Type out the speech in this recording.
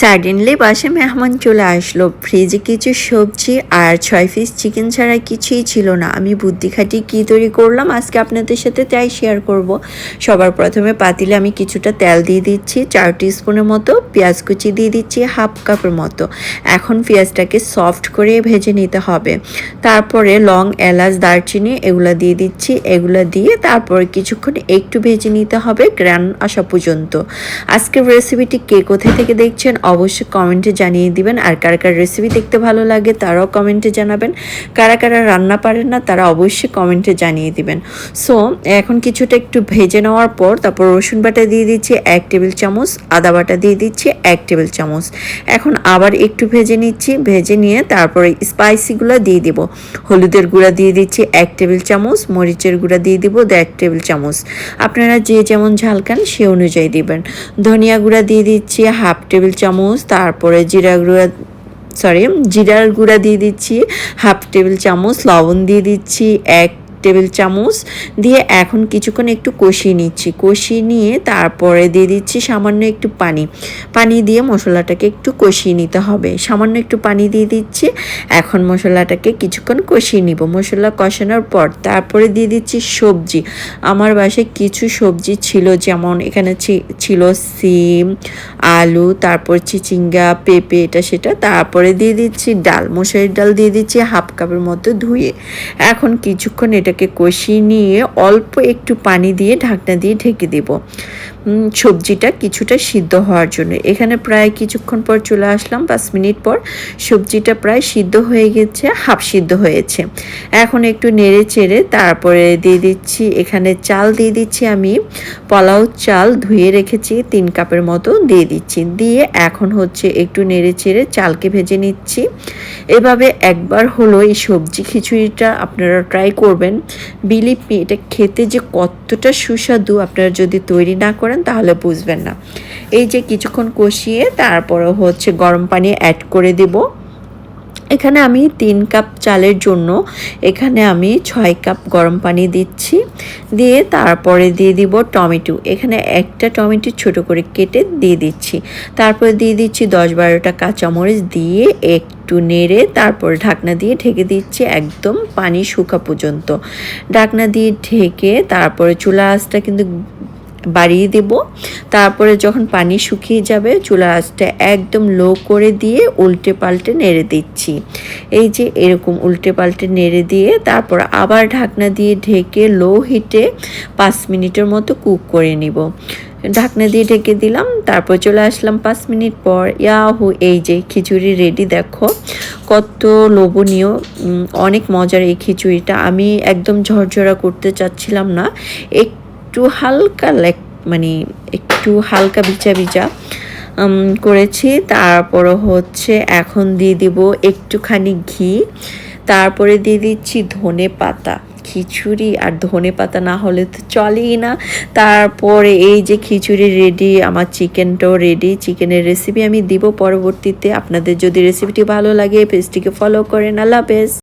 Suddenly বাসে মেহমান চলে আসলো। ফ্রিজে কিছু সবজি আর ছয় পিস চিকেন ছাড়া কিছুই ছিল না। আমি বুদ্ধি খাটিয়ে কী তৈরি করলাম? আজকে আপনাদের সাথে তাই শেয়ার করব। সবার প্রথমে পাতিলে আমি কিছুটা তেল দিয়ে দিচ্ছি, চার স্পুনের মতো, পেঁয়াজ কুচি দিয়ে দিচ্ছি হাফ কাপের মতো। এখন পেঁয়াজটাকে সফট করে ভেজে নিতে হবে। তারপরে লং, এলাচ, দারচিনি এগুলো দিয়ে দিচ্ছি। এগুলো দিয়ে তারপরে কিছুক্ষণ একটু ভেজে নিতে হবে, গ্রান আসা পর্যন্ত। আজকের রেসিপিটি কে কোথায় থেকে দেখছেন? অবশ্যই কমেন্টে জানিয়ে দিবেন। আর কার কার রেসিপি দেখতে ভালো লাগে তারাও কমেন্টে জানাবেন। কারা কারা রান্না পারেন না তারা অবশ্যই কমেন্টে জানিয়ে দিবেন। সো এখন কিছুটা একটু ভেজে নেওয়ার পর তারপর রসুন বাটা দিয়ে দিচ্ছি এক টেবিল চামচ, আদা বাটা দিয়ে দিচ্ছি এক টেবিল চামচ। এখন আবার একটু ভেজে নিচ্ছি, ভেজে নিয়ে তারপরে স্পাইসিগুলো দিয়ে দিব। হলুদের গুঁড়া দিয়ে দিচ্ছি এক টেবিল চামচ, মরিচের গুঁড়া দিয়ে দিব দেড় টেবিল চামচ। আপনারা যে যেমন ঝাল খান সে অনুযায়ী দিবেন। ধনিয়া গুঁড়া দিয়ে দিচ্ছি হাফ টেবিল চামচ তারপরে জিরা গুঁড়া সরি জিরার গুঁড়া দিয়ে দিচ্ছি হাফ টেবিল চামচ, লবণ দিয়ে দিচ্ছি, এক টেবিল চামচ দিয়ে এখন কিছুক্ষণ একটু কষিয়ে নিচ্ছি। কষিয়ে নিয়ে তারপরে দিয়ে দিচ্ছি সামান্য একটু পানি। পানি দিয়ে মশলাটাকে একটু কষিয়ে নিতে হবে। সামান্য একটু পানি দিয়ে দিচ্ছি। এখন মশলাটাকে কিছুক্ষণ কষিয়ে নিব। মশলা কষানোর পর তারপরে দিয়ে দিচ্ছি সবজি। আমার বাসায় কিছু সবজি ছিল, যেমন এখানে ছিল সিম, আলু, তারপর চিচিঙ্গা, পেঁপে, এটা সেটা। তারপরে দিয়ে দিচ্ছি ডাল। মশারির ডাল দিয়ে দিচ্ছি হাফ কাপের মতো ধুয়ে। এখন কিছুক্ষণ এটা এটাকে কষিয়ে নিয়ে অল্প একটু পানি দিয়ে ঢাকনা দিয়ে ঢেকে দেব। সবজিটা কিছুটা সিদ্ধ হওয়ার জন্য। এখানে প্রায় কিছুক্ষণ পর চলে আসলাম, পাঁচ মিনিট পর সবজিটা প্রায় সিদ্ধ হয়ে গেছে, হাফ সিদ্ধ হয়েছে। এখন একটু নেড়ে চেড়ে তারপরে দিয়ে দিচ্ছি, এখানে চাল দিয়ে দিচ্ছি আমি। পোলাও চাল ধুয়ে রেখেছি, তিন কাপের মতো দিয়ে দিচ্ছি। দিয়ে এখন হচ্ছে একটু নেড়ে চেড়ে চালকে ভেজে নিচ্ছি। এভাবে একবার হলো এই সবজি খিচুড়িটা আপনারা ট্রাই করবেন। বিলিভ মি, এটা খেতে যে কতটা সুস্বাদু আপনারা যদি তৈরি না করেন তাহলে বুঝবেন না। এই যে কিছুক্ষণ কষিয়ে তারপরে হচ্ছে গরম পানি অ্যাড করে দেব। এখানে আমি তিন কাপ চালের জন্য এখানে আমি ছয় কাপ গরম পানি দিচ্ছি। দিয়ে তারপরে দিয়ে দিব টমেটো। এখানে একটা টমেটো ছোট করে কেটে দিয়ে দিচ্ছি। তারপরে দিয়ে দিচ্ছি দশ বারোটা কাঁচামরিচ দিয়ে একটু নেড়ে তারপরে ঢাকনা দিয়ে ঢেকে দিচ্ছি একদম পানি শুকা পর্যন্ত। ঢাকনা দিয়ে ঢেকে তারপরে চুলা আঁচটা কিন্তু বাড়িয়ে দেব। তারপরে যখন পানি শুকিয়ে যাবে, চুলা আঁচটা একদম লো করে দিয়ে উল্টে পাল্টে নেড়ে দিচ্ছি। এই যে এরকম উল্টে পাল্টে নেড়ে দিয়ে তারপর আবার ঢাকনা দিয়ে ঢেকে লো হিটে পাঁচ মিনিটের মতো কুক করে নিব। ঢাকনা দিয়ে ঢেকে দিলাম, তারপর চলে আসলাম পাঁচ মিনিট পর। ইয়াহু, এই যে খিচুড়ি রেডি, দেখো কত লোভনীয়। অনেক মজার এই খিচুড়িটা। আমি একদম ঝরঝরা করতে চাচ্ছিলাম না। এক একটু হালকা লেক মানে একটু হালকা বিচা বিচা করেছি। তারপর হচ্ছে এখন দিয়ে দিব একটুখানি ঘি। তারপরে দিয়ে দিচ্ছি ধনে পাতা, খিচুড়ি। আর ধনে পাতা না হলে তো চলেই না। তারপরে এই যে খিচুড়ি রেডি আমার চিকেনটাও রেডি চিকেনের রেসিপি আমি দিব পরবর্তীতে। আপনাদের যদি রেসিপিটি ভালো লাগে পেজটিকে ফলো করেন। আল্লাহ হাফেজ।